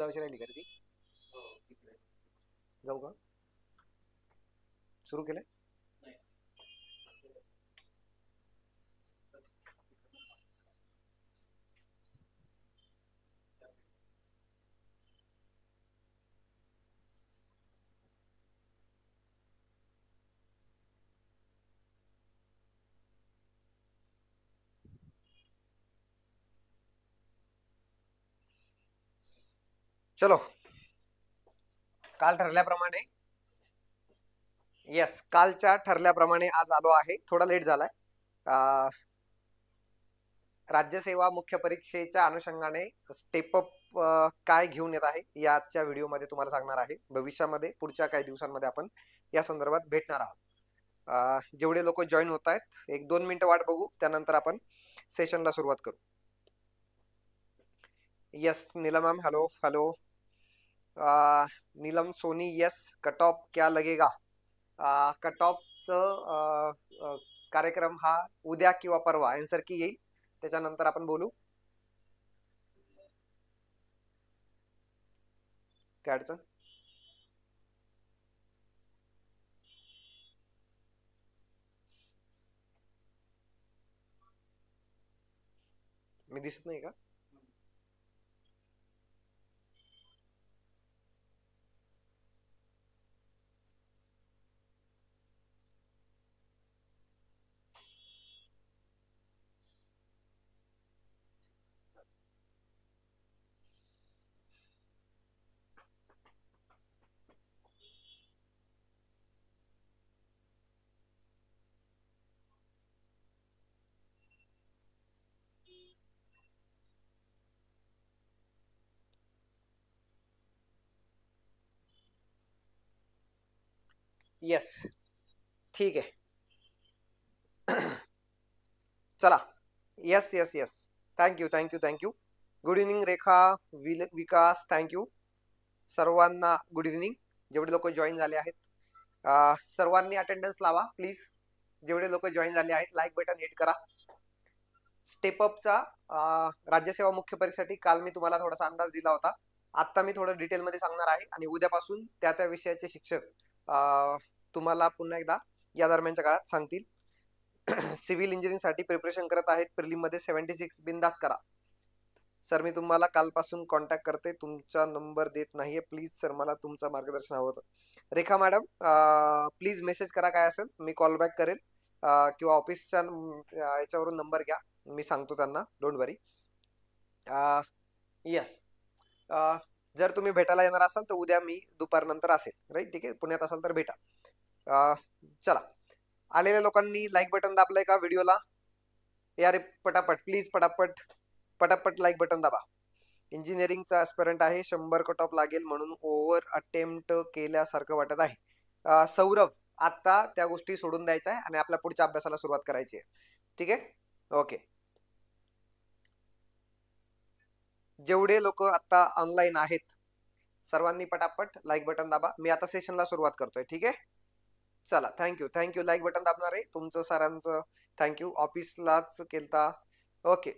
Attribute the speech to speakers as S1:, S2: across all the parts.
S1: मुद्दाची राहिली का रे ती? जाऊ का? सुरू केलंय? चलो. काल ठरल्याप्रमाणे. येस कालच्या ठरल्याप्रमाणे आज आलो आहे. थोडा लेट झालाय. राज्यसेवा मुख्य परीक्षेच्या अनुषंगाने स्टेप अप काय घेऊन येत आहे याच्या व्हिडिओमध्ये तुम्हाला सांगणार आहे. भविष्यामध्ये पुढच्या काही दिवसांमध्ये आपण या संदर्भात भेटणार आहोत. जेवढे लोक जॉईन होत आहेत एक दोन मिनिटं वाट बघू त्यानंतर आपण सेशनला सुरुवात करू. Yes Neelam ma'am hello hello Neelam Soni yes cut off क्या लगेगा? कट ऑफचं कार्यक्रम हा उद्या किंवा परवा आन्सर की येईल. त्याच्यानंतर आपण बोलू. काय अडचण? मी दिसत नाही का? येस ठीक आहे. चला. Yes yes yes thank you thank you thank you good evening Rekha will Vikas thank you सर्वांना गुड इव्हनिंग जेवढे लोक जॉईन झाले आहेत सर्वांनी अटेंडन्स लावा प्लीज जेवढे लोक जॉईन झाले आहेत लाईक बटन हिट करा. स्टेपअपचा राज्यसेवा मुख्य परीक्षेसाठी काल मी तुम्हाला थोडासा अंदाज दिला होता. आत्ता मी थोडं डिटेलमध्ये सांगणार आहे. आणि उद्यापासून त्या त्या विषयाचे शिक्षक तुम्हाला पुन्हा एकदा या दरम्यानच्या काळात सांगतील. सिव्हिल इंजिनिअरिंगसाठी प्रिपरेशन करत आहेत. प्रिलिममध्ये सेव्हन्टी सिक्स बिंदास करा. सर मी तुम्हाला कालपासून कॉन्टॅक्ट करते. तुमचा नंबर देत नाहीये. प्लीज सर मला तुमचं मार्गदर्शन हवं होतं. रेखा मॅडम प्लीज मेसेज करा काय असेल. मी कॉल बॅक करेल. किंवा ऑफिसच्या याच्यावरून नंबर घ्या. मी सांगतो त्यांना. Don't worry. येस जर तुम्ही भेटायला येणार असाल तर उद्या मी दुपारनंतर असेल. राईट? ठीक आहे? पुण्यात असाल तर भेटा. चला. आलेल्या लोकांनी लाईक बटन दाबलंय का व्हिडिओला या रे पटापट प्लीज पटापट पटापट लाईक बटन दाबा. इंजिनिअरिंगचा ॲस्पिरंट आहे शंभर कट ऑफ लागेल म्हणून ओव्हर अटेम्प्ट केल्यासारखं वाटत आहे. सौरभ आत्ता त्या गोष्टी सोडून द्यायच्या आहे आणि आपल्या पुढच्या अभ्यासाला सुरुवात करायची आहे. ठीक आहे? ओके जेवढे लोक आता ऑनलाईन आहेत सर्वांनी पटापट लाईक बटन दाबा. मी आता सेशनला सुरुवात करतोय ठीक आहे? चला thank you thank you like button दाबणार आहे. तुमचं सरांचं थँक्यू ऑफिसलाच केलता. ओके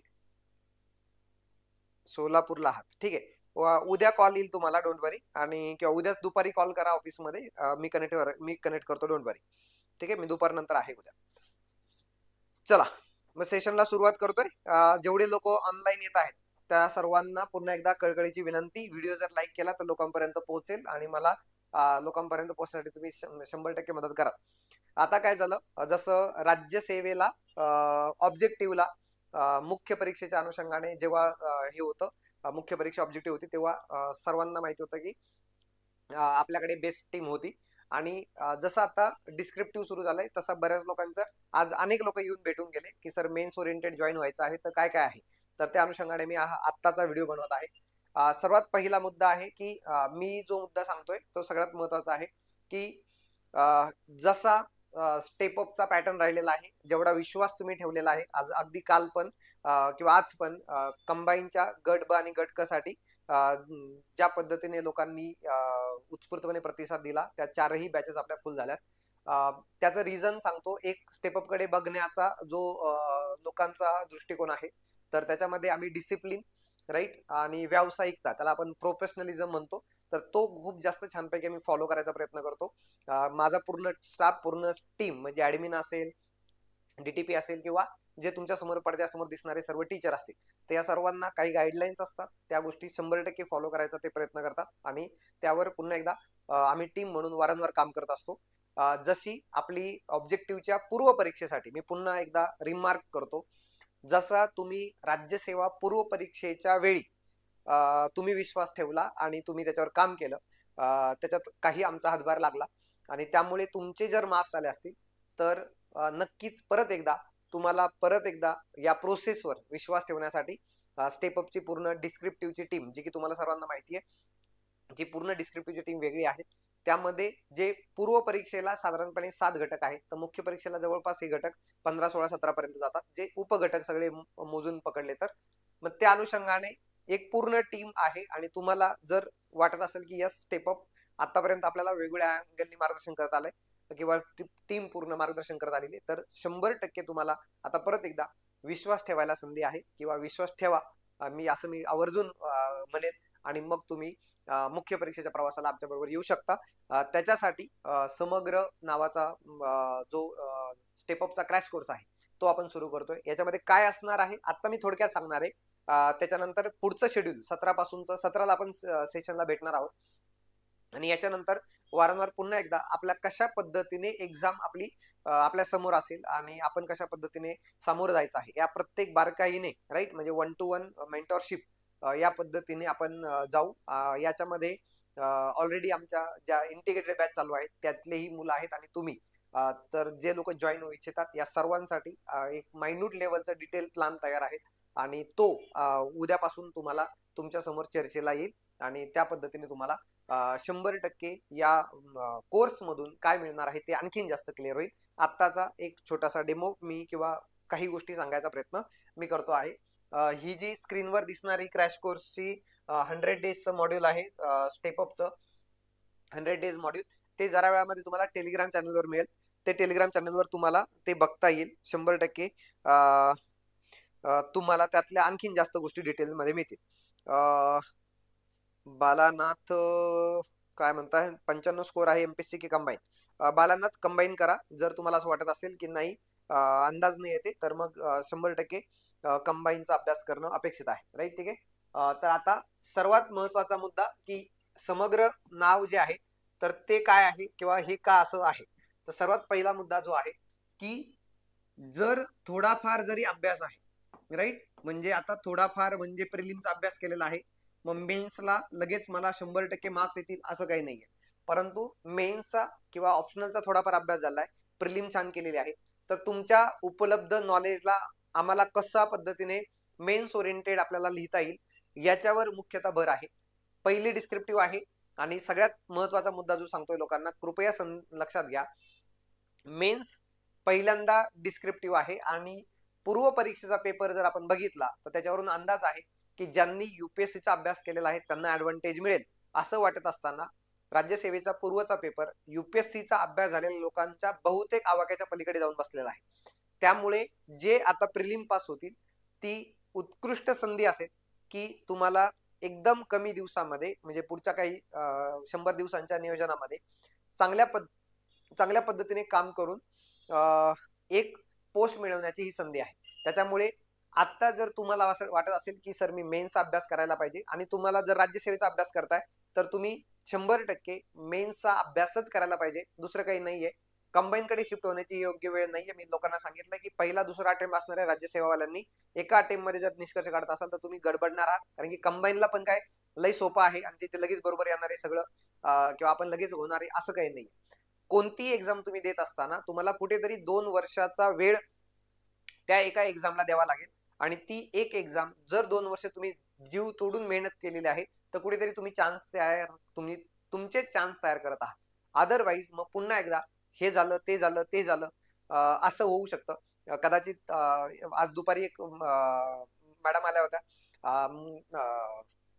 S1: सोलापूरला आहात. ठीक आहे. उद्या कॉल येईल तुम्हाला डोंट वरी आणि किंवा उद्या दुपारी कॉल करा ऑफिसमध्ये मी कनेक्ट मी कनेक्ट करतो डोंट वरी ठीक आहे? मी दुपारनंतर आहे उद्या. चला. मग सेशनला सुरुवात करतोय. जेवढे लोक ऑनलाईन येत आहेत त्या सर्वांना पुन्हा एकदा कळकळीची विनंती. व्हिडिओ जर लाईक केला तर लोकांपर्यंत पोहोचेल. आणि मला लोकांपर्यंत पोहोचण्यासाठी तुम्ही शंभर टक्के मदत करा आता काय झालं? जसं राज्यसेवेला ऑब्जेक्टिव्हला मुख्य परीक्षेच्या अनुषंगाने जेव्हा हे होतं मुख्य परीक्षा ऑब्जेक्टिव्ह होती तेव्हा सर्वांना माहिती होतं की आपल्याकडे बेस्ट टीम होती. आणि जसं आता डिस्क्रिप्टिव्ह सुरू झालंय तसा बऱ्याच लोकांचं आज अनेक लोक येऊन भेटून गेले की सर मेन्स ओरिएंटेड जॉईन व्हायचं आहे तर काय काय आहे? तर त्या अनुषंगाने मी हा आत्ताचा व्हिडिओ बनवत आहे. सर्वात पहिला मुद्दा आहे की मी जो मुद्दा सांगतोय तो सगळ्यात महत्त्वाचा आहे की जसा स्टेप अपचा पॅटर्न राहिलेला आहे जेवढा विश्वास तुम्ही ठेवलेला आहे आज अगदी काल पण किंवा आज पण कंबाईनच्या गट ब आणि गटसाठी ज्या पद्धतीने लोकांनी उत्स्फूर्तपणे प्रतिसाद दिला त्या चारही बॅचेस आपल्या फुल झाल्यात त्याचं रिझन सांगतो एक स्टेपकडे बघण्याचा जो लोकांचा दृष्टिकोन आहे तर त्याच्यामध्ये आम्ही डिसिप्लिन राईट? आणि व्यावसायिकता त्याला आपण प्रोफेशनलिझम म्हणतो. तर तो खूप जास्त छानपैकी मी फॉलो करायचा प्रयत्न करतो. माझा पूर्ण स्टाफ पूर्ण टीम म्हणजे ऍडमिन असेल डीटीपी असेल किंवा जे तुमच्यासमोर पडद्यासमोर दिसणारे सर्व टीचर असतील तर या सर्वांना काही गाईडलाईन्स असतात. त्या गोष्टी शंभर टक्के फॉलो करायचा ते प्रयत्न करतात. आणि त्यावर पुन्हा एकदा आम्ही टीम म्हणून वारंवार काम करत असतो. जशी आपली ऑब्जेक्टिव्हच्या पूर्व परीक्षेसाठी मी पुन्हा एकदा रिमार्क करतो. जसा तुम्ही राज्यसेवा पूर्व परीक्षेच्या वेळी तुम्ही विश्वास ठेवला आणि तुम्ही त्याच्यावर काम केलं त्याच्यात काही आमचा हातभार लागला आणि त्यामुळे तुमचे जर मार्क्स आले असतील तर नक्कीच परत एकदा तुम्हाला परत एकदा या प्रोसेसवर विश्वास ठेवण्यासाठी स्टेपअपची पूर्ण डिस्क्रिप्टिव्हची टीम जी की तुम्हाला सर्वांना माहिती आहे जी पूर्ण डिस्क्रिप्टिव्हची टीम वेगळी आहे त्यामध्ये जे पूर्व परीक्षेला साधारणपणे सात घटक आहेत तर मुख्य परीक्षेला जवळपास हे घटक पंधरा सोळा सतरा पर्यंत जातात. जे उपघटक सगळे मोजून पकडले तर. मग त्या अनुषंगाने एक पूर्ण टीम आहे आणि तुम्हाला जर वाटत असेल की यस स्टेप अप आतापर्यंत आपल्याला वेगवेगळ्या अँगलनी मार्गदर्शन करत आलंय किंवा टीम पूर्ण मार्गदर्शन करत आलेली तर शंभर टक्के तुम्हाला आता परत एकदा विश्वास ठेवायला संधी आहे किंवा विश्वास ठेवा. मी असं मी आवर्जून म्हणेन आणि मग तुम्ही मुख्य परीक्षेच्या प्रवासाला आमच्या बरोबर येऊ शकता. त्याच्यासाठी समग्र नावाचा जो स्टेपअपचा क्रॅश कोर्स आहे तो आपण सुरू करतोय. याच्यामध्ये काय असणार आहे आता मी थोडक्यात सांगणार आहे. त्याच्यानंतर पुढचं शेड्यूल सतरा पासूनचं सतराला आपण सेशनला भेटणार आहोत. आणि याच्यानंतर वारंवार पुन्हा एकदा आपल्या कशा पद्धतीने एक्झाम आपली आपल्यासमोर असेल आणि आपण कशा पद्धतीने सामोरं जायचं आहे या प्रत्येक बारकाईने राईट म्हणजे वन टू वन मेंटॉरशिप या पद्धतीने आपण जाऊ. याच्यामध्ये ऑलरेडी आमच्या ज्या इंटिग्रेटेड बॅच चालू आहेत त्यातलेही मुलं आहेत आणि तुम्ही. तर जे लोक जॉईन होऊ इच्छितात या सर्वांसाठी एक मायन्यूट लेवलचा डिटेल प्लान तयार आहे आणि तो उद्यापासून तुम्हाला तुमच्यासमोर चर्चेला येईल आणि त्या पद्धतीने तुम्हाला शंभर टक्के या कोर्स मधून काय मिळणार आहे ते आणखीन जास्त क्लिअर होईल. आत्ताचा एक छोटासा डेमो मी किंवा काही गोष्टी सांगायचा प्रयत्न मी करतो आहे. ही जी स्क्रीनवर दिसणारी क्रॅश कोर्सची हंड्रेड डेजचं मॉड्यूल आहे स्टेपअपचं हंड्रेड डेज मॉड्यूल. ते जरा वेळामध्ये तुम्हाला टेलिग्राम चॅनलवर मिळेल. ते टेलिग्राम चॅनलवर तुम्हाला ते बघता येईल शंभर टक्के. तुम्हाला त्यातल्या आणखीन जास्त गोष्टी डिटेलमध्ये मिळतील. बालानाथ काय म्हणताय? पंच्याण्णव स्कोर आहे एमपीएससी की कंबाईन बालानाथ कंबाईन करा. जर तुम्हाला असं वाटत असेल की नाही अंदाज नाही येते तर मग शंभर टक्के कंबाईनचा अभ्यास करणं अपेक्षित आहे. राईट ठीक आहे? तर आता सर्वात महत्त्वाचा मुद्दा की समग्र नाव जे आहे तर ते काय आहे किंवा हे का असं आहे? तर सर्वात पहिला मुद्दा जो आहे की जर थोडाफार जरी अभ्यास आहे राईट म्हणजे आता थोडाफार म्हणजे प्रिलिमचा अभ्यास केलेला आहे मग मेन्सला लगेच मला शंभर टक्के मार्क्स येतील असं काही नाहीये. परंतु मेन्सचा किंवा ऑप्शनलचा थोडाफार अभ्यास झालाय प्रिलिम छान केलेली आहे तर तुमच्या उपलब्ध नॉलेजला आम्हाला कशा पद्धतीने मेन्स ओरिएंटेड आपल्याला लिहिता येईल याच्यावर मुख्यतः भर आहे. पहिली डिस्क्रिप्टिव्ह आहे आणि सगळ्यात महत्त्वाचा मुद्दा जो सांगतोय लोकांना कृपया सं- लक्षात घ्या. मेन्स पहिल्यांदा डिस्क्रिप्टिव्ह आहे आणि पूर्व परीक्षेचा पेपर जर आपण बघितला तर त्याच्यावरून अंदाज आहे की ज्यांनी युपीएससीचा अभ्यास केलेला आहे त्यांना ऍडव्हान्टेज मिळेल. असं वाटत असताना राज्यसेवेचा पूर्वचा पेपर युपीएससीचा अभ्यास झालेल्या लोकांच्या बहुतेक आवाक्याच्या पलीकडे जाऊन बसलेला आहे. त्यामुळे जे आता प्रिलिम पास होतील ती उत्कृष्ट संधी असेल की तुम्हाला एकदम कमी दिवसामध्ये म्हणजे पुढच्या काही शंभर दिवसांच्या नियोजनामध्ये चांगल्या पद चांगल्या पद्धतीने काम करून एक पोस्ट मिळवण्याची ही संधी आहे. त्याच्यामुळे आत्ता जर तुम्हाला असं वाटत असेल की सर मी मेन्सचा अभ्यास करायला पाहिजे आणि तुम्हाला जर राज्यसेवेचा अभ्यास करताय तर तुम्ही शंभर टक्के मेन्सचा अभ्यासच करायला पाहिजे. दुसरं काही नाहीये. कंबाईन कडे शिफ्ट होण्याची योग्य वेळ नाहीये. मी लोकांना सांगितलं की पहिला दुसरा अटेम्प्ट असणाऱ्या राज्यसेवावाल्यांनी. एका अटेम्प्टमध्ये जर निष्कर्ष काढत असाल तर तुम्ही गडबडणार आहात कारण की कंबाईनला पण काय लई सोपं आहे आणि तिथे लगेच बरोबर येणार आहे सगळं किंवा आपण लगेच होणार आहे असं काही नाही कोणतीही एक्झाम तुम्ही देत असताना तुम्हाला कुठेतरी दोन वर्षाचा वेळ त्या एका एक्झामला द्यावा लागेल. आणि ती एक एक्झाम जर दोन वर्ष तुम्ही जीव तोडून मेहनत केलेली आहे तर कुठेतरी तुम्ही चान्स तयार तुम्ही तुमचे चान्स तयार करत आहात. अदरवाईज मग पुन्हा एकदा हे झालं ते झालं ते झालं. असं होऊ शकतं. कदाचित आज दुपारी एक मॅडम आल्या होत्या.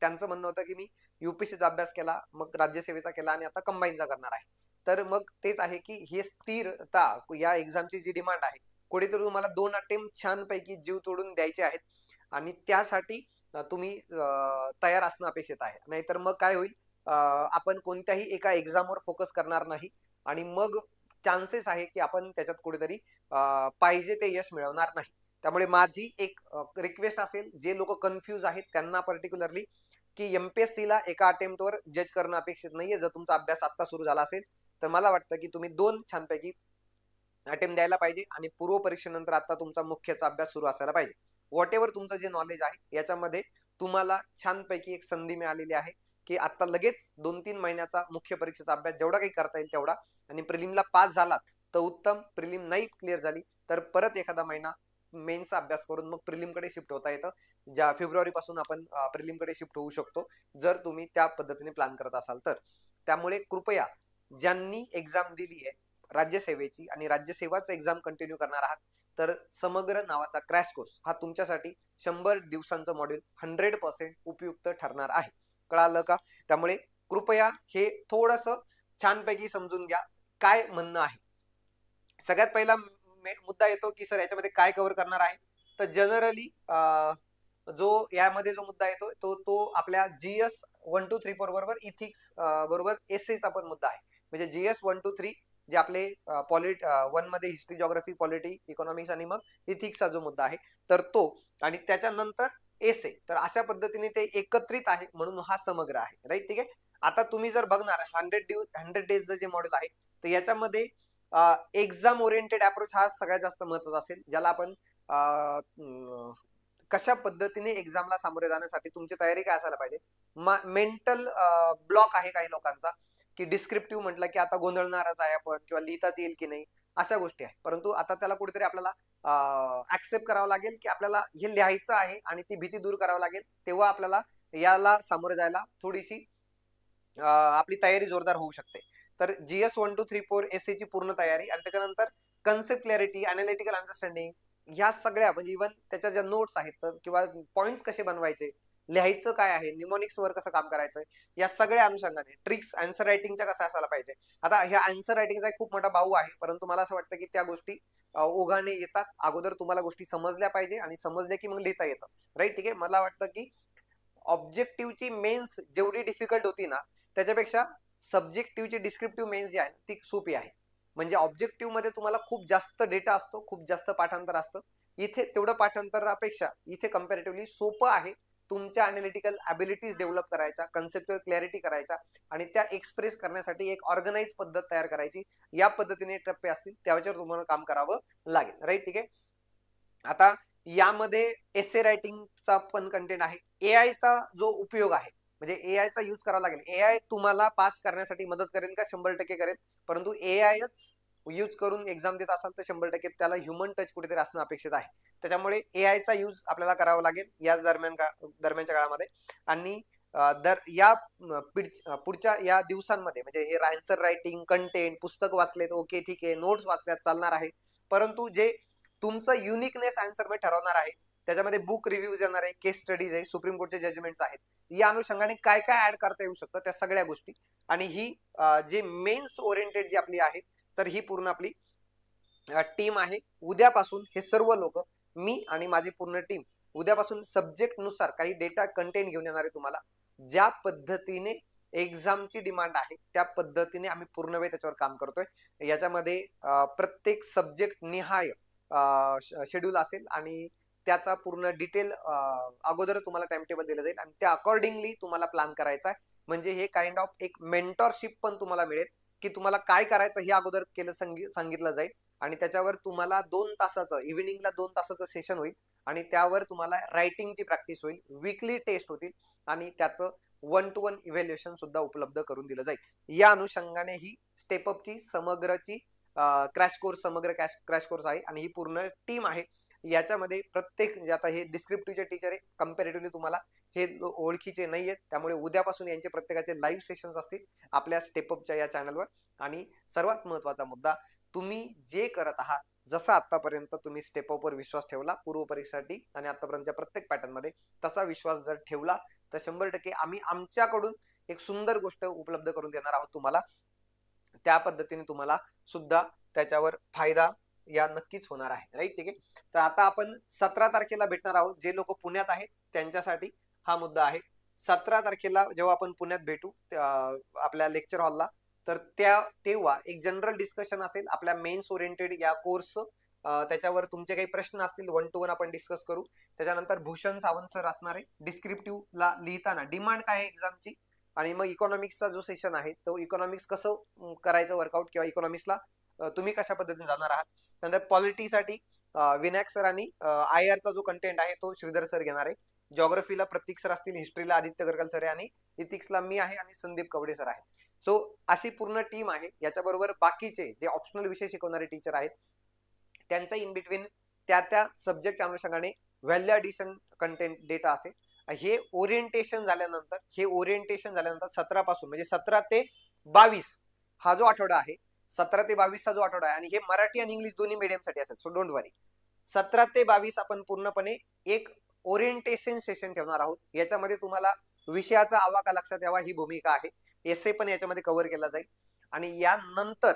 S1: त्यांचं म्हणणं होतं की मी युपीसीचा अभ्यास केला मग राज्यसेवेचा केला आणि आता कंबाईनचा करणार आहे. तर मग तेच आहे की हे स्थिरता या एक्झामची जी डिमांड आहे कुठेतरी तुम्हाला दोन अटेम्प्ट छानपैकी जीव तोडून द्यायचे आहेत. आणि त्यासाठी तुम्ही तयार असणं अपेक्षित आहे. नाहीतर मग काय होईल? आपण कोणत्याही एका एक्झामवर फोकस करणार नाही. आणि मग चान्सेस आहे की आपण त्याच्यात कुठेतरी पाहिजे ते यश मिळवणार नाही. त्यामुळे माझी एक रिक्वेस्ट असेल जे लोक कन्फ्यूज आहेत त्यांना पर्टिक्युलरली की एमपीएससी ला एका अटेम्प्टवर जज करणं अपेक्षित नाहीये. जर तुमचा अभ्यास आत्ता सुरू झाला असेल तर मला वाटतं की तुम्ही दोन छानपैकी अटेम्प्ट द्यायला पाहिजे आणि पूर्व परीक्षेनंतर आता तुमचा मुख्यचा अभ्यास सुरू असायला पाहिजे. व्हॉट एव्हर तुमचं जे नॉलेज आहे याच्यामध्ये तुम्हाला छानपैकी एक संधी मिळालेली आहे. की आता लगेच दोन तीन महिन्याचा मुख्य परीक्षेचा अभ्यास जेवढा काही करता येईल तेवढा. आणि प्रिलिमला पास झालात तर उत्तम प्रिलिम नाही क्लिअर झाली तर परत एखादा महिना मेन्सचा अभ्यास करून मग प्रिलिमकडे शिफ्ट होता येतं. ज्या फेब्रुवारीपासून आपण प्रिलिमकडे शिफ्ट होऊ शकतो जर तुम्ही त्या पद्धतीने प्लॅन करत असाल तर. त्यामुळे कृपया ज्यांनी एक्झाम दिली आहे राज्यसेवेची आणि राज्यसेवाच एक्झाम कंटिन्यू करणार आहात तर समग्र नावाचा क्रॅश कोर्स हा तुमच्यासाठी शंभर दिवसांचं मॉड्यूल हंड्रेड पर्सेंट उपयुक्त ठरणार आहे. कळालं का? त्यामुळे कृपया हे थोडस छानपैकी समजून घ्या काय म्हणणं आहे. सगळ्यात पहिला मुद्दा येतो की सर याच्यामध्ये काय कव्हर करणार आहे? तर जनरली जो यामध्ये जो मुद्दा येतो तो तो आपल्या GS one two three four बरोबर इथिक्स बरोबर एस चा पण मुद्दा आहे. म्हणजे जीएस वन टू थ्री जे आपले पॉलिट वनमध्ये हिस्ट्री जॉग्राफी पॉलिटी इकॉनॉमिक्स आणि मग इथिक्सचा जो मुद्दा आहे तर तो. आणि त्याच्यानंतर एस तर अशा पद्धतीने ते एकत्रित आहे म्हणून हा समग्र आहे. राईट ठीक आहे? आता तुम्ही जर बघणार हंड्रेड ड्यू हंड्रेड डेज जे मॉडेल आहे तर याच्यामध्ये एक्झाम ओरिएंटेड अप्रोच हा सगळ्यात जास्त महत्त्वाचा असेल ज्याला आपण कशा पद्धतीने एक्झामला सामोरे जाण्यासाठी तुमची तयारी काय असायला पाहिजे? मेंटल ब्लॉक आहे काही लोकांचा की डिस्क्रिप्टिव्ह म्हटलं की आता गोंधळणारच आहे आपण किंवा लिहिताच येईल की नाही अशा गोष्टी आहेत. परंतु आता त्याला कुठेतरी आपल्याला ऍक्सेप्ट करावं लागेल की आपल्याला हे लिहायचं आहे आणि ती भीती दूर करावं लागेल तेव्हा आपल्याला याला सामोरे जायला थोडीशी आपली तयारी जोरदार होऊ शकते. तर GS one two three four S ची पूर्ण तयारी आणि त्याच्यानंतर कन्सेप्ट क्लॅरिटी अनालिटिकल अंडरस्टँडिंग ह्या सगळ्या म्हणजे इव्हन त्याच्या ज्या नोट्स आहेत तर किंवा पॉईंट्स कसे बनवायचे लिहायचं काय आहे? निमोनिक्स वर कसं काम करायचं या सगळ्या अनुषंगाने. ट्रिक्स आन्सर रायटिंगच्या कसं असायला पाहिजे? आता ह्या आन्सर रायटिंगचा एक खूप मोठा भाऊ आहे. परंतु मला असं वाटतं की त्या गोष्टी ओघाने येतात. अगोदर तुम्हाला गोष्टी समजल्या पाहिजे आणि समजल्या की मग लिहिता येतं. राईट ठीक आहे? मला वाटतं की ऑब्जेक्टिव्हची मेन्स जेवढी डिफिकल्ट होती ना त्याच्यापेक्षा सब्जेक्टिव्हची डिस्क्रिप्टिव्ह मेन्स जी आहे ती सोपी आहे म्हणजे ऑब्जेक्टिव्हमध्ये तुम्हाला खूप जास्त डेटा असतो खूप जास्त पाठांतर असतं. इथे तेवढं पाठांतरापेक्षा इथे कम्पॅरेटिव्हली सोपं आहे. तुमच्या अनालिटिकल ॲबिलिटीज डेव्हलप करायच्या कन्सेप्च्युअल क्लॅरिटी करायच्या आणि त्या एक्सप्रेस करण्यासाठी एक ऑर्गनाइज पद्धत तयार करायची. या पद्धतीने टप्पे असतील त्याच्यावर तुम्हाला काम करावं लागेल. राईट ठीक आहे? आता यामध्ये एसे रायटिंगचा पण कंटेंट आहे. ए आयचा जो उपयोग आहे म्हणजे ए आयचा यूज करावा लागेल. ए आय तुम्हाला पास करण्यासाठी मदत करेल का? शंभर टक्के करेल. परंतु ए आयच यूज करून एक्झाम देत असाल तर शंभर टक्के त्याला ह्युमन टच कुठेतरी असणं अपेक्षित आहे. त्याच्यामुळे ए आयचा यूज आपल्याला करावा लागेल याच दरम्यान का- दरम्यानच्या काळामध्ये. आणि दर या पिढ- पुढच्या या दिवसांमध्ये म्हणजे हे आन्सर रायटिंग कंटेंट पुस्तक वाचलेत ओके ठीक आहे नोट्स वाचल्यात चालणार आहे. परंतु जे तुमचं युनिकनेस आन्सरमध्ये ठरवणार आहे त्याच्यामध्ये बुक रिव्ह्यूज येणार आहे केस स्टडीज आहे सुप्रीम कोर्टचे जजमेंट्स आहेत. या अनुषंगाने काय काय ऍड करता येऊ शकतं त्या सगळ्या गोष्टी. आणि ही जे मेन्स ओरिएंटेड जी आपली आहे तर ही पूर्ण आपली टीम आहे. उद्यापासून हे सर्व लोक मी आणि माझी पूर्ण टीम उद्यापासून सब्जेक्टनुसार काही डेटा कंटेंट घेऊन येणार आहे तुम्हाला. ज्या पद्धतीने एक्झामची डिमांड आहे त्या पद्धतीने आम्ही पूर्ण वेळ त्याच्यावर काम करतोय. याच्यामध्ये प्रत्येक सब्जेक्ट निहाय शेड्यूल असेल आणि त्याचा पूर्ण डिटेल अगोदर तुम्हाला टाइम टेबल दिलं जाईल आणि त्या अकॉर्डिंगली तुम्हाला प्लॅन करायचा आहे. म्हणजे हे काइंड ऑफ एक मेंटॉरशिप पण तुम्हाला मिळेल. की तुम्हाला काय करायचं हे अगोदर केलं सांगितलं जाईल. आणि त्याच्यावर तुम्हाला दोन तासाचं इव्हिनिंगला दोन तासाचं सेशन होईल. आणि त्यावर तुम्हाला रायटिंगची प्रॅक्टिस होईल. वीकली टेस्ट होतील. आणि त्याचं वन टू वन इव्हॅल्युएशन सुद्धा उपलब्ध करून दिलं जाईल. या अनुषंगाने ही स्टेपअपची समग्रची क्रॅश कोर्स समग्र क्रॅश कोर्स आहे. आणि ही पूर्ण टीम आहे. याच्यामध्ये प्रत्येक जे आता हे डिस्क्रिप्टिव्हचे टीचर आहे कम्पॅरेटिव्हली तुम्हाला हे ओळखीचे नाही आहेत त्यामुळे उद्यापासून यांचे प्रत्येकाचे लाईव्ह सेशन्स असतील आपल्या स्टेपअपच्या या चॅनलवर आणि सर्वात महत्त्वाचा मुद्दा तुम्ही जे करत आहात जसं आतापर्यंत तुम्ही स्टेपअपवर विश्वास ठेवला पूर्व परीक्षेसाठी आणि आतापर्यंतच्या प्रत्येक पॅटर्नमध्ये तसा विश्वास जर ठेवला तर शंभर टक्के आम्ही आमच्याकडून एक सुंदर गोष्ट उपलब्ध करून देणार आहोत तुम्हाला. त्या पद्धतीने तुम्हाला सुद्धा त्याच्यावर फायदा या नक्कीच होणार आहे राईट ठीक आहे? तर आता आपण सतरा तारखेला भेटणार आहोत. जे लोक पुण्यात आहेत त्यांच्यासाठी हा मुद्दा आहे. सतरा तारखेला जेव्हा आपण पुण्यात भेटू आपल्या लेक्चर हॉलला तर त्या तेव्हा एक जनरल डिस्कशन असेल. आपल्या मेन्स ओरिएंटेड या कोर्स त्याच्यावर तुमचे काही प्रश्न असतील वन टू वन आपण डिस्कस करू. त्याच्यानंतर भूषण सावंत सर असणार आहे. डिस्क्रिप्टिव्ह ला लिहिताना डिमांड काय आहे एक्झामची आणि मग इकॉनॉमिक्सचा जो सेशन आहे तो इकॉनॉमिक्स कसं करायचं वर्कआउट किंवा इकॉनॉमिक्सला तुम्ही कशा पद्धतीने जाणार आहात? त्यानंतर पॉलिटीसाठी विनायक सर आणि आय आरचा जो कंटेंट आहे तो श्रीधर सर घेणार आहे. जॉग्रफीला प्रतीक सर असतील हिस्ट्रीला आदित्य गरकल सर आहे आणि इथिक्सला मी आहे आणि संदीप कवडे सर आहेत. सो अशी पूर्ण टीम आहे. याच्याबरोबर बाकीचे जे ऑप्शनल विषय शिकवणारे टीचर आहेत त्यांचा इन बिटवीन त्या त्या सब्जेक्टच्या अनुषंगाने व्हॅल्यू ॲडिशन कंटेंट डेटा असेल हे ओरिएंटेशन झाल्यानंतर हे ओरिएंटेशन झाल्यानंतर सतरापासून म्हणजे सतरा ते बावीस हा जो आठवडा आहे सतरा ते बावीसचा जो आठवडा आहे आणि हे मराठी आणि इंग्लिश दोन्ही मीडियमसाठी असेल सो डोंट वरी सतरा ते बावीस आपण पूर्णपणे एक ओरिएंटेशन सेशन ठेवणार आहोत. याच्यामध्ये तुम्हाला विषयाचा आवाका लक्षात यावा ही भूमिका आहे. एसे पण याच्यामध्ये कव्हर केला जाईल. आणि यानंतर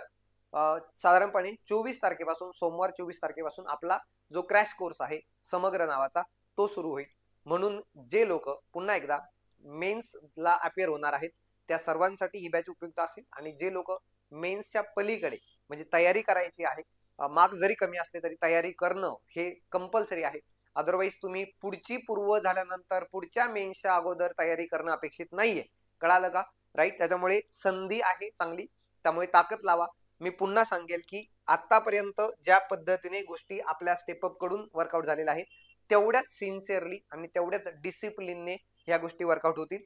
S1: साधारणपणे चोवीस तारखेपासून सोमवार चोवीस तारखेपासून आपला जो क्रॅश कोर्स आहे समग्र नावाचा तो सुरू होईल. म्हणून जे लोक पुन्हा एकदा मेन्सला अपिअर होणार आहेत त्या सर्वांसाठी ही बॅच उपयुक्त असेल. आणि जे लोक मेन्सच्या पलीकडे म्हणजे तयारी करायची आहे. मार्क्स जरी कमी असले तरी तयारी करणं हे कंपल्सरी आहे. अदरवाईज तुम्ही पुढची पूर्व झाल्यानंतर पुढच्या मेन्सच्या अगोदर तयारी करणं अपेक्षित नाहीये. कळालं का? राईट त्याच्यामुळे संधी आहे चांगली. त्यामुळे ताकद लावा. मी पुन्हा सांगेल की आतापर्यंत ज्या पद्धतीने गोष्टी आपल्या स्टेपअपकडून वर्कआउट झालेल्या आहेत तेवढ्याच सिन्सिअरली आणि तेवढ्याच डिसिप्लिनने ह्या गोष्टी वर्कआउट होतील.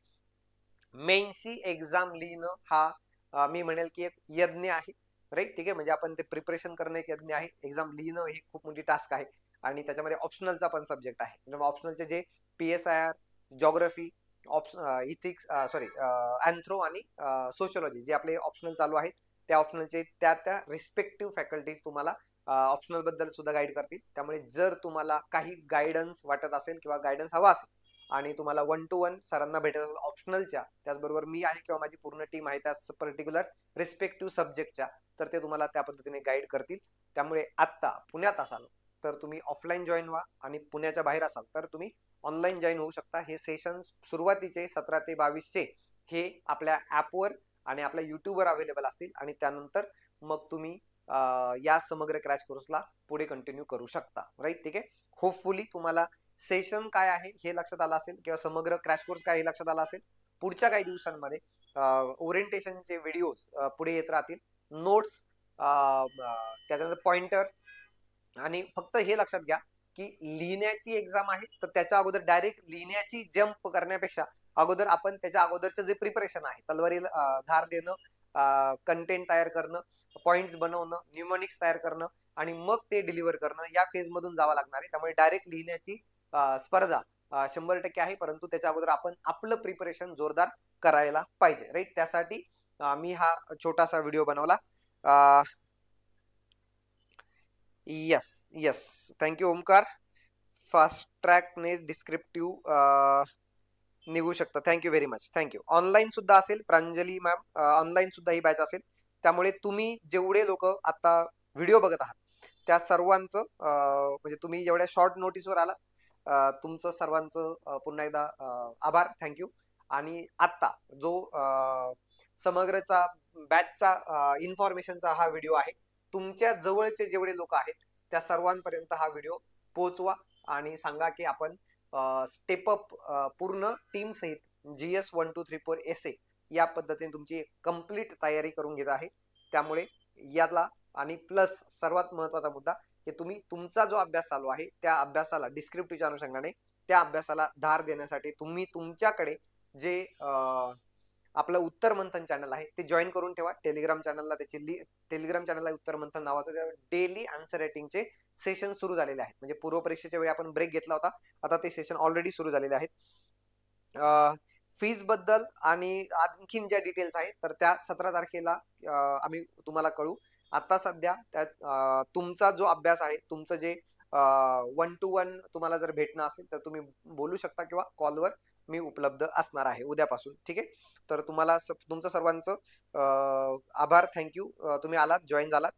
S1: मेन्सची एक्झाम लिहिणं हा मी म्हणेल की एक यज्ञ आहे. राईट ठीक आहे? म्हणजे आपण ते प्रिपरेशन करणं एक यज्ञ आहे. एक्झाम लिहिणं ही खूप मोठी टास्क आहे. आणि त्याच्यामध्ये ऑप्शनलचा पण सब्जेक्ट आहे. म्हणजे ऑप्शनलचे जे P S I R geography ethics sorry anthro आणि सोशोलॉजी जे आपले ऑप्शनल चालू आहेत त्या ऑप्शनलचे त्या त्या रिस्पेक्टिव्ह फॅकल्टीज तुम्हाला ऑप्शनलबद्दल सुद्धा गाईड करतील. त्यामुळे जर तुम्हाला काही गायडन्स वाटत असेल किंवा गायडन्स हवा असेल आणि तुम्हाला वन टू वन सरांना भेटत असेल ऑप्शनलच्या त्याचबरोबर मी आहे किंवा माझी पूर्ण टीम आहे त्या पर्टिक्युलर रिस्पेक्टिव्ह सब्जेक्टच्या तर ते तुम्हाला त्या पद्धतीने गाईड करतील. त्यामुळे आत्ता पुण्यात असाल तर तुम्ही ऑफलाईन जॉईन व्हा आणि पुण्याच्या बाहेर असाल तर तुम्ही ऑनलाईन जॉईन होऊ शकता. हे सेशन सुरुवातीचे सतरा ते बावीसचे हे आपल्या ॲपवर आणि आपल्या युट्यूबवर अवेलेबल असतील आणि त्यानंतर मग तुम्ही या समग्र क्रॅश कोर्सला पुढे कंटिन्यू करू शकता. राईट ठीक आहे? होपफुली तुम्हाला सेशन काय आहे हे लक्षात आलं असेल किंवा समग्र क्रॅश कोर्स काय हे लक्षात आलं असेल पुढच्या काही दिवसांमध्ये ओरिएंटेशनचे व्हिडिओज पुढे येत राहतील. नोट्स त्याच्यानंतर पॉइंटर आणि फक्त हे लक्षात घ्या की लिहिण्याची एक्झाम आहे तर त्याच्या अगोदर डायरेक्ट लिहिण्याची जम्प करण्यापेक्षा अगोदर आपण त्याच्या अगोदरचं जे प्रिपरेशन आहे तलवारीला धार देणं कंटेंट तयार करणं पॉइंट्स बनवणं न्यूमॉनिक्स तयार करणं आणि मग ते डिलिव्हर करणं या फेज मधून जावं लागणार आहे. त्यामुळे डायरेक्ट लिहिण्याची स्पर्धा शंभर टक्के आहे. परंतु त्याच्या अगोदर आपण आपलं प्रिपरेशन जोरदार करायला पाहिजे राईट त्यासाठी मी हा छोटासा व्हिडिओ बनवला. Yes yes thank you Omkar. Fast ट्रॅकने descriptive निघू शकतं. Thank you very much thank you online सुद्धा असेल प्रांजली मॅम ऑनलाईन सुद्धा ही बॅच असेल. त्यामुळे तुम्ही जेवढे लोक आता व्हिडिओ बघत आहात त्या सर्वांचं म्हणजे तुम्ही जेवढ्या शॉर्ट नोटीसवर आला तुमचं सर्वांचं पुन्हा एकदा आभार. थँक्यू आणि आत्ता जो समग्रचा बॅचचा इन्फॉर्मेशनचा हा व्हिडिओ आहे तुमच्या जवळचे जेवढे लोक आहेत त्या सर्वांपर्यंत हा व्हिडिओ पोहोचवा आणि सांगा की आपण स्टेपअप पूर्ण टीम सहित G S one two three four S A या पद्धतीने तुमची कंप्लीट तयारी करून घेत आहे. त्यामुळे याला आणि प्लस सर्वात महत्त्वाचा मुद्दा की तुम्ही तुमचा जो अभ्यास चालू आहे त्या अभ्यासाला डिस्क्रिप्टिव्हच्या अनुषंगाने त्या अभ्यासाला धार देण्यासाठी तुम्ही तुमच्याकडे जे आपलं उत्तर मंथन चॅनल आहे ते जॉईन करून ठेवा. टेलिग्राम चॅनलला त्याची ली टेलिग्राम चॅनलला उत्तर मंथन नावाचं डेली आन्सर रायटिंगचे सेशन सुरू झालेले आहेत. म्हणजे पूर्व परीक्षेच्या वेळी आपण ब्रेक घेतला होता आता ते सेशन ऑलरेडी सुरू झालेले आहेत. फीजबद्दल आणि आणखीन ज्या डिटेल्स आहेत तर त्या सतरा तारखेला आम्ही तुम्हाला कळू. आता सध्या त्यात तुमचा जो अभ्यास आहे तुमचं जे वन टू वन तुम्हाला जर भेटणं असेल तर तुम्ही बोलू शकता किंवा कॉलवर मी उपलब्ध असणार आहे उद्यापासून. ठीक आहे? तर तुम्हाला स- तुमचं सर्वांचं आभार. थँक्यू तुम्ही आलात जॉईन झालात.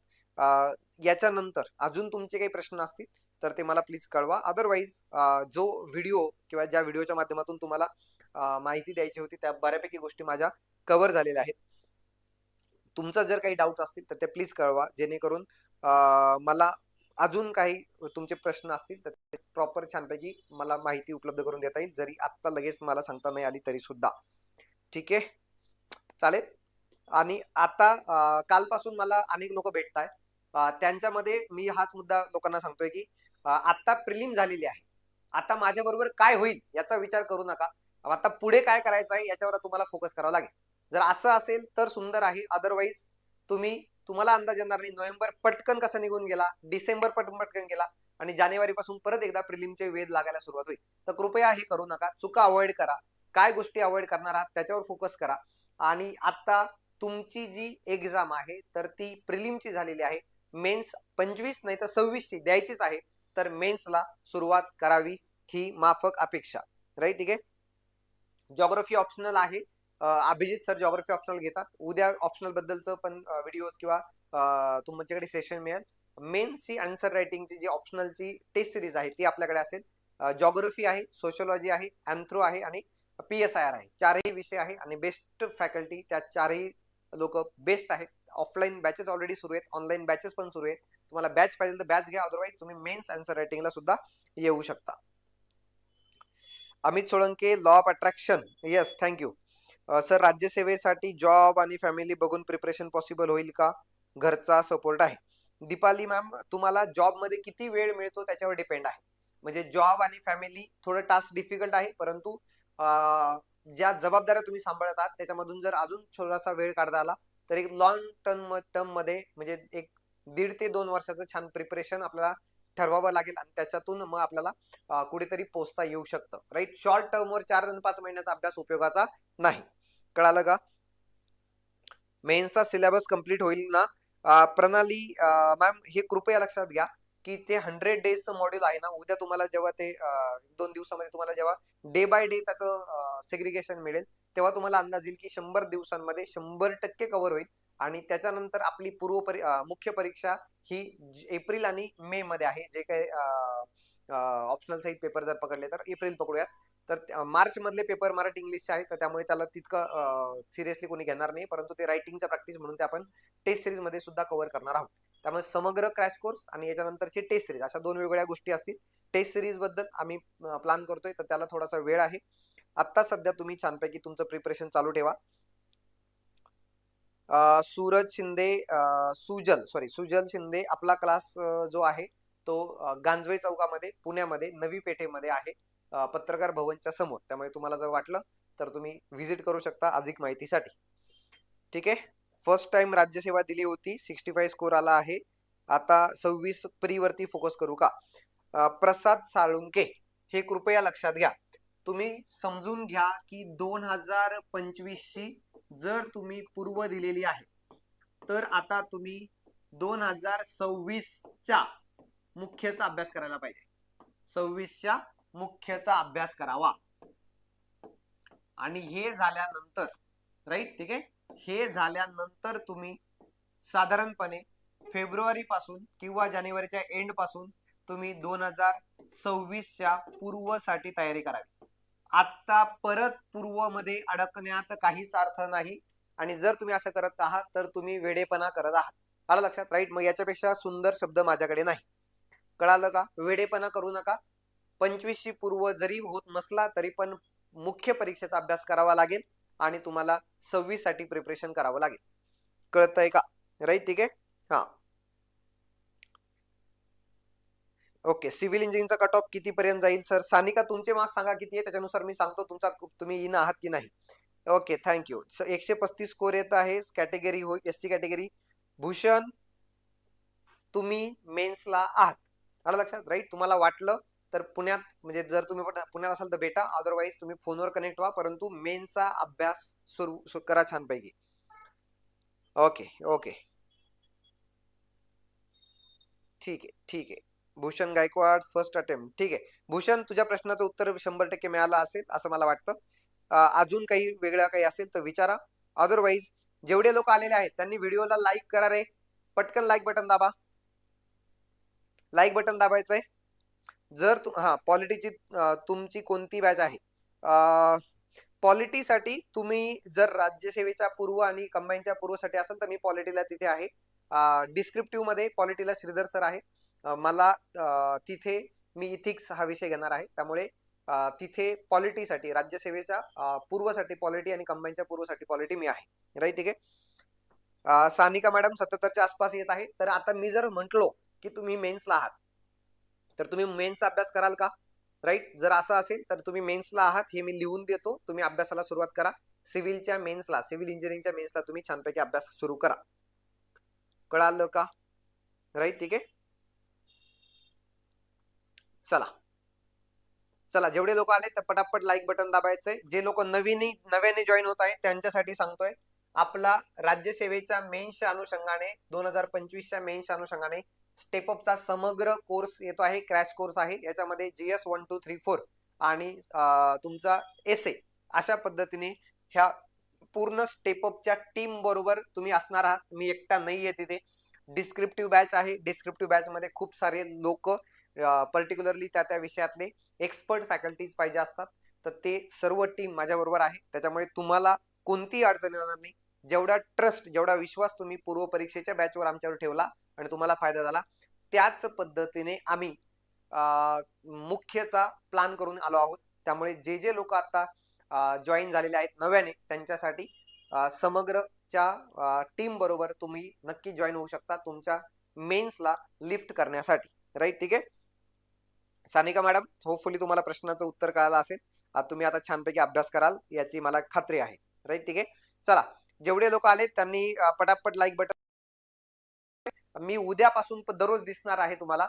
S1: याच्यानंतर अजून तुमचे काही प्रश्न असतील तर ते मला प्लीज कळवा. अदरवाईज जो व्हिडिओ किंवा ज्या व्हिडिओच्या माध्यमातून तुम्हाला माहिती द्यायची होती त्या बऱ्यापैकी गोष्टी माझ्या कव्हर झालेल्या आहेत. तुमचा जर काही डाऊट असतील तर ते प्लीज कळवा. जेणेकरून मला अजून काही तुमचे प्रश्न असतील तर ते प्रॉपर छानपैकी मला माहिती उपलब्ध करून देता येईल. जरी आत्ता लगेच मला सांगता नाही आली तरी सुद्धा. ठीक आहे? चालेल? आणि आता कालपासून मला अनेक लोक भेटत आहेत त्यांच्यामध्ये मी हाच मुद्दा लोकांना सांगतोय की आता प्रिलिम झालेली आहे. आता माझ्याबरोबर काय होईल याचा विचार करू नका. आता पुढे काय करायचं आहे याच्यावर तुम्हाला फोकस करावा लागेल. जर असं असेल तर सुंदर आहे. अदरवाईज तुम्ही तुम्हाला अंदाज येणार नाही. नोव्हेंबर पटकन कसा निघून गेला? डिसेंबर पटकन पटकन गेला. आणि जानेवारी पासून परत एकदा प्रिलिमचे वेध लागायला सुरुवात होईल. तर कृपया हे करू नका. चुका अवॉइड करा. काय गोष्टी अवॉइड करणार आहात त्याच्यावर फोकस करा. आणि आता तुमची जी एक्झाम आहे तर ती प्रिलिमची झालेली आहे. मेन्स पंचवीस नाही तर सव्वीसची द्यायचीच आहे. तर मेन्सला सुरुवात करावी ही माफक अपेक्षा. राईट ठीक आहे? जॉग्रफी ऑप्शनल आहे. अभिजित सर जॉग्रफी ऑप्शनल घेतात. उद्या ऑप्शनल बद्दलचं पण व्हिडिओ किंवा तुमच्याकडे सेशन मिळेल. मेन्सची आन्सर रायटिंगची जी ऑप्शनलची टेस्ट सिरीज आहे ती आपल्याकडे असेल. जॉग्रफी आहे सोशोलॉजी आहे अँथ्रो आहे आणि पी एस आय आर आहे. चारही विषय आहे आणि बेस्ट फॅकल्टी त्या चारही लोक बेस्ट आहेत. ऑफलाईन बॅचेस ऑलरेडी सुरू आहेत ऑनलाईन बॅचेस पण सुरू आहेत. तुम्हाला बॅच पाहिजे तर बॅच घ्या अदरवाईज तुम्ही मेन्स आन्सर रायटिंगला सुद्धा येऊ शकता. Amit Solanke law of attraction yes thank you sir राज्यसेवेसाठी job आणि फॅमिली बघून प्रिपरेशन पॉसिबल होईल का? घरचा सपोर्ट आहे. दीपाली मॅम तुम्हाला जॉबमध्ये किती वेळ मिळतो त्याच्यावर डिपेंड आहे. म्हणजे जॉब आणि फॅमिली थोडं टास्क डिफिकल्ट आहे परंतु ज्या जबाबदाऱ्या तुम्ही सांभाळत आहात त्याच्यामधून जर अजून थोडासा वेळ काढता आला तर एक लॉंग टर्म टर्ममध्ये म्हणजे एक दीड ते दोन वर्षाचं छान प्रिपरेशन आपल्याला ठरवावं लागेल आणि त्याच्यातून मग आपल्याला कुठेतरी पोहोचता येऊ शकतं. राईट शॉर्ट टर्मवर चार आणि पाच महिन्याचा अभ्यास उपयोगाचा नाही. कळालं का? मेन्सचा सिलेबस कंप्लीट होईल ना? प्रणाली मॅम हे कृपया लक्षात घ्या की ते हंड्रेड डेजचं मॉड्यूल आहे ना? उद्या तुम्हाला जेव्हा ते दोन दिवसामध्ये तुम्हाला जेव्हा डे बाय डे त्याचं सेग्रिगेशन मिळेल तेव्हा तुम्हाला अंदाज येईल की शंभर दिवसांमध्ये शंभर टक्के कव्हर होईल. आणि त्याच्यानंतर आपली पूर्व परी मुख्य परीक्षा ही एप्रिल आणि मे मध्ये आहे. जे काही ऑप्शनल सहित पेपर जर पकडले तर एप्रिल पकडूयात. तर मार्च मधले पेपर मराठी इंग्लिशचे आहेत तर त्यामुळे त्याला तितकं सिरियसली कोणी घेणार नाही. परंतु ते रायटिंगचा प्रॅक्टिस म्हणून ते आपण टेस्ट सिरीजमध्ये सुद्धा कव्हर करणार आहोत. त्यामुळे समग्र क्रॅश कोर्स आणि याच्यानंतरची टेस्ट सिरीज अशा दोन वेगवेगळ्या गोष्टी असतील. टेस्ट सिरीजबद्दल आम्ही प्लॅन करतोय तर त्याला थोडासा वेळ आहे. आत्ता सध्या तुम्ही छानपैकी तुमचं प्रिपरेशन चालू ठेवा. सूरज शिंदे सुजल सॉरी सुजल शिंदे आपला क्लास जो आहे तो गांजवे चौकामध्ये पुण्यामध्ये नवी पेठेमध्ये आहे पत्रकार भवनच्या समोर. त्यामुळे तुम्हाला जर वाटलं तर तुम्ही व्हिजिट करू शकता अधिक माहितीसाठी. ठीक आहे? फर्स्ट टाइम राज्यसेवा दिली होती सिक्स्टी फाईव्ह स्कोर आला आहे. आता सव्वीस प्रीवरती फोकस करू का? प्रसाद साळुंके हे कृपया लक्षात घ्या. तुम्ही समजून घ्या की दोन हजार पंचवीस ची जर तुम्ही पूर्व दिलेली आहे तर आता तुम्ही दोन हजार सव्वीसच्या मुख्यचा अभ्यास करायला पाहिजे. सव्वीसच्या मुख्यचा अभ्यास करावा. आणि हे झाल्यानंतर राईट ठीक आहे? हे झाल्यानंतर तुम्ही साधारणपणे फेब्रुवारी पासून किंवा जानेवारीच्या एंडपासून तुम्ही दोन हजार सव्वीसच्या पूर्वसाठी तयारी करावी. आता परत पूर्वमध्ये अडकण्यात काहीच अर्थ नाही. आणि जर तुम्ही असं करत आहात तर तुम्ही वेडेपणा करत आहात. आलं लक्षात? राईट मग याच्यापेक्षा सुंदर शब्द माझ्याकडे नाही. कळालं का? वेडेपणा करू नका. पंचवीसशी पूर्व जरी होत नसला तरी पण मुख्य परीक्षेचा अभ्यास करावा लागेल आणि तुम्हाला सव्वीससाठी प्रिपरेशन करावं लागेल. कळतंय का? राईट ठीक आहे? हा. ओके सिव्हिल इंजिनिअरिंगचा कट ऑफ किती पर्यंत जाईल? सर सानिका तुमचे मार्क्स सांगा किती आहे त्याच्यानुसार मी सांगतो तुमचा तुम्ही इन आहात की नाही. ओके थँक्यू एकशे पस्तीस स्कोर येत आहे कॅटेगरी हो एस टी कॅटेगरी भूषण तुम्ही मेन्सला आहात. आलं लक्षात? राईट तुम्हाला वाटलं तर पुण्यात म्हणजे जर तुम्ही पुण्यात असाल तर बेटा अदरवाईज तुम्ही फोनवर कनेक्ट व्हा. परंतु मेन्सचा अभ्यास सुरू सु- करा छानपैकी. Okay okay. ठीक आहे ठीक आहे. भूषण गायकवाड फर्स्ट अटेम्प्ट ठीक आहे. भूषण तुझ्या प्रश्नाचं उत्तर शंभर टक्के मिळालं असेल असं मला वाटतं. अजून काही वेगळं काही असेल तर विचारा. अदरवाईज जेवढे लोक आलेले आहेत त्यांनी व्हिडिओला लाईक करा रे. पटकन लाईक बटन दाबा. लाईक बटन दाबायचंय. जर तु हा पॉलिटीची तुमची कोणती बॅच आहे? पॉलिटीसाठी तुम्ही जर राज्यसेवेच्या पूर्व आणि कंबाईनच्या पूर्वसाठी असेल तर मी पॉलिटीला तिथे आहे. डिस्क्रिप्टिव्हमध्ये पॉलिटीला श्रीधर सर आहे. मला तिथे मी इथिक्स हा विषय घेणार आहे. त्यामुळे तिथे पॉलिटीसाठी राज्यसेवेच्या पूर्वसाठी पॉलिटी आणि कंबाईनच्या पूर्वसाठी पॉलिटी मी आहे. राईट ठीक आहे? सानिका मॅडम सत्याहत्तरच्या आसपास येत आहे. तर आता मी जर म्हंटलो की तुम्ही मेन्सला आहात तर तुम्ही मेन्सचा अभ्यास कराल का? राईट जर असं असेल तर तुम्ही मेन्सला आहात हे मी लिहून देतो. तुम्ही अभ्यासाला सुरुवात करा. सिव्हिलच्या मेन्सला सिव्हिल इंजिनिअरिंगच्या मेन्सला तुम्ही छानपैकी अभ्यास सुरू करा. कळालं का? राईट ठीक आहे? चला. चला जेवढे लोक आले तर पटापट लाईक बटन दाबायचंय. जे लोक नवीन नव्याने जॉईन होत आहेत त्यांच्यासाठी सांगतोय आपला राज्यसेवेच्या मेन्सच्या अनुषंगाने दोन हजार पंचवीसच्या मेन्सच्या अनुषंगाने स्टेपअपचा समग्र कोर्स येतो आहे क्रॅश कोर्स आहे. याच्यामध्ये G S one two three four आणि तुमचा एस ए अशा पद्धतीने ह्या पूर्ण स्टेपअपच्या टीम बरोबर तुम्ही असणार आहात. मी एकटा नाहीये तिथे. डिस्क्रिप्टिव्ह बॅच आहे. डिस्क्रिप्टिव्ह बॅच मध्ये खूप सारे लोक पर्टिक्युलरली त्या त्या विषयातले एक्सपर्ट फॅकल्टीज पाहिजे असतात. तर ते सर्व टीम माझ्याबरोबर आहे. त्याच्यामुळे तुम्हाला कोणतीही अडचण येणार नाही. जेवढा ट्रस्ट जेवढा विश्वास तुम्ही पूर्व परीक्षेच्या बॅचवर आमच्यावर ठेवला आणि तुम्हाला फायदा झाला त्याच पद्धतीने आम्ही मुख्यचा प्लान करून आलो आहोत. त्यामुळे जे जे लोक आता जॉईन झालेले आहेत नव्याने त्यांच्यासाठी समग्रच्या टीम बरोबर तुम्ही नक्की जॉईन होऊ शकता तुमच्या मेन्सला लिफ्ट करण्यासाठी. राईट ठीक आहे? सानिका मॅडम होपफुली तुम्हाला प्रश्नाचं उत्तर कळालं असेल. तुम्ही आता छानपैकी अभ्यास कराल याची मला खात्री आहे. राईट ठीक आहे? चला जेवढे लोक आले त्यांनी पटापट लाईक बटन मी उद्यापासून दररोज दिसणार आहे तुम्हाला.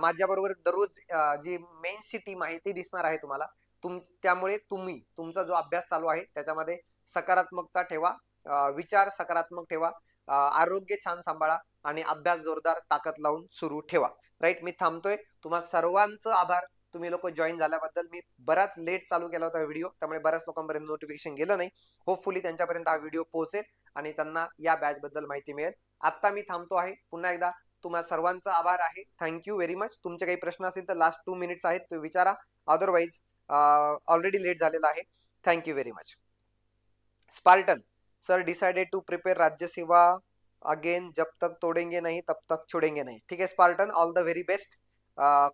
S1: माझ्या बरोबर दररोज जी मेन्सची टीम आहे ती दिसणार आहे तुम्हाला. तुम त्यामुळे तुम्ही तुमचा जो अभ्यास चालू आहे त्याच्यामध्ये सकारात्मकता ठेवा. विचार सकारात्मक ठेवा. आरोग्य छान सांभाळा आणि अभ्यास जोरदार ताकद लावून सुरू ठेवा. राईट मी थांबतोय. तुम्हा सर्वांचं आभार. तुम्ही लोक जॉईन झाल्याबद्दल मी बराच लेट चालू केला होता व्हिडिओ त्यामुळे बऱ्याच लोकांपर्यंत नोटिफिकेशन गेलं नाही. होपफुली त्यांच्यापर्यंत हा व्हिडिओ पोहोचेल आणि त्यांना या बॅच बद्दल माहिती मिळेल. आता मी थांबतो आहे. पुन्हा एकदा तुम्हा सर्वांचा आभार आहे. थँक्यू व्हेरी मच तुमचे काही प्रश्न असतील तर लास्ट टू मिनिट्स आहेत. ते विचारा. अदरवाईज ऑलरेडी लेट झालेला आहे. Thank you very much Spartan sir decided to prepare राज्यसेवा again जब तक तोडेंगे नाही तब तक छोडेंगे नाही. ठीक आहे Spartan all the very best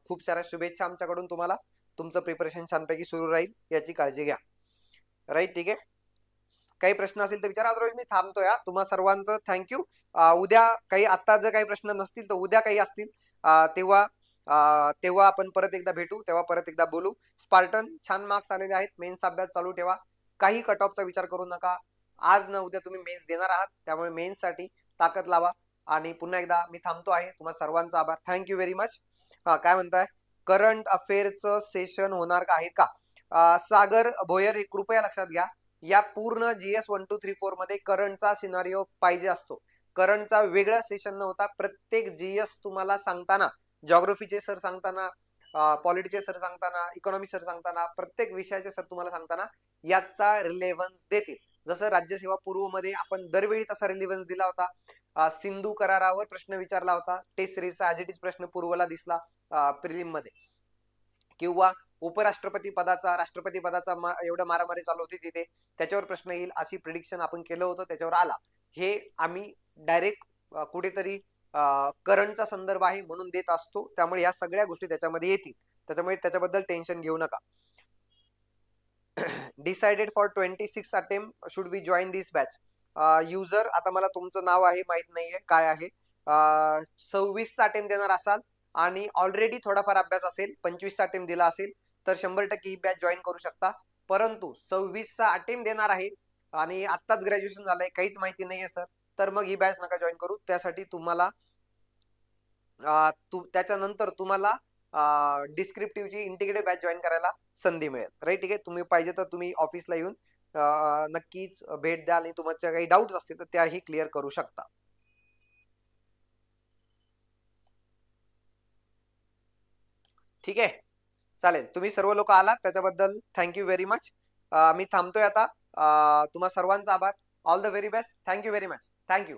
S1: खूप साऱ्या शुभेच्छा आमच्याकडून तुम्हाला. तुमचं प्रिपरेशन छानपैकी सुरू राहील याची काळजी घ्या. राईट ठीक आहे? काही प्रश्न असेल तर विचारा. अदरवाईज मी थांबतोय हा. तुम्हा सर्वांचं थँक्यू उद्या काही आत्ता जर काही प्रश्न नसतील तर उद्या काही असतील. तेव्हा तेव्हा आपण परत एकदा भेटू तेव्हा परत एकदा बोलू. स्पार्टन छान मार्क्स आलेले आहेत. मेन्स अभ्यास चालू ठेवा. काही कट ऑफचा विचार करू नका. आज ना उद्या तुम्ही मेन्स देणार आहात. त्यामुळे मेन्ससाठी ताकद लावा. आणि पुन्हा एकदा मी थांबतो आहे. तुम्हा सर्वांचा आभार. थँक्यू व्हेरी मच काय म्हणताय? करंट अफेअरचं सेशन होणार का? आहे का? सागर भोयर हे कृपया लक्षात घ्या. या पूर्ण G S one two three फोरमध्ये करंटचा सिनारिओ पाहिजे असतो. करंटचा वेगळा सेशन न होता प्रत्येक जीएस तुम्हाला सांगताना जॉग्रफीचे सर सांगताना पॉलिटीचे सर सांगताना इकॉनॉमी सर सांगताना प्रत्येक विषयाचे सर तुम्हाला सांगताना याचा रिलेव्हन्स देतील. जसं राज्यसेवा पूर्वमध्ये आपण दरवेळी तसा रिलिव्हन्स दिला होता. सिंधू करारावर प्रश्न विचारला होता. टेस्ट सिरीजचा ऍज इट इज प्रश्न पूर्वला दिसला प्रिलिममध्ये किंवा उपराष्ट्रपती पदाचा राष्ट्रपती पदाचा मा- एवढं मारामारी चालू होती तिथे. त्याच्यावर प्रश्न येईल अशी प्रिडिक्शन आपण केलं होतं त्याच्यावर आला. हे आम्ही डायरेक्ट कुठेतरी करंटचा संदर्भ आहे म्हणून देत असतो. त्यामुळे या सगळ्या गोष्टी त्याच्यामध्ये येतील. त्याच्यामुळे त्याच्याबद्दल टेन्शन घेऊ नका. Decided for twenty six attempt should we join this batch user आता मला तुमचं नाव आहे माहीत नाहीये काय आहे. Uh, सव्वीसचा अटेम्प देणार असाल आणि ऑलरेडी थोडाफार अभ्यास असेल पंचवीसचा अटेम्प दिला असेल तर शंभर टक्के ही बॅच जॉईन करू शकता. परंतु सव्वीसचा अटेम्प देणार आहे आणि आत्ताच ग्रॅज्युएशन झालंय काहीच माहिती नाहीये सर तर मग ही बॅच नका जॉईन करू. त्यासाठी तुम्हाला uh, तु- त्याच्यानंतर तुम्हाला डिस्क्रिप्टिव्हची इंटिग्रेटेड बॅच जॉईन करायला संधी मिळेल. राईट ठीक आहे? तुम्ही पाहिजे तर तुम्ही ऑफिसला येऊन नक्कीच भेट द्या आणि तुमच्या काही डाऊट्स असतील तर त्याही क्लिअर करू शकता. ठीक आहे? चालेल. तुम्ही सर्व लोक आलात. त्याच्याबद्दल थँक्यू व्हेरी मच मी थांबतोय आता. तुम्हा सर्वांचा आभार. All the very best thank you very much thank you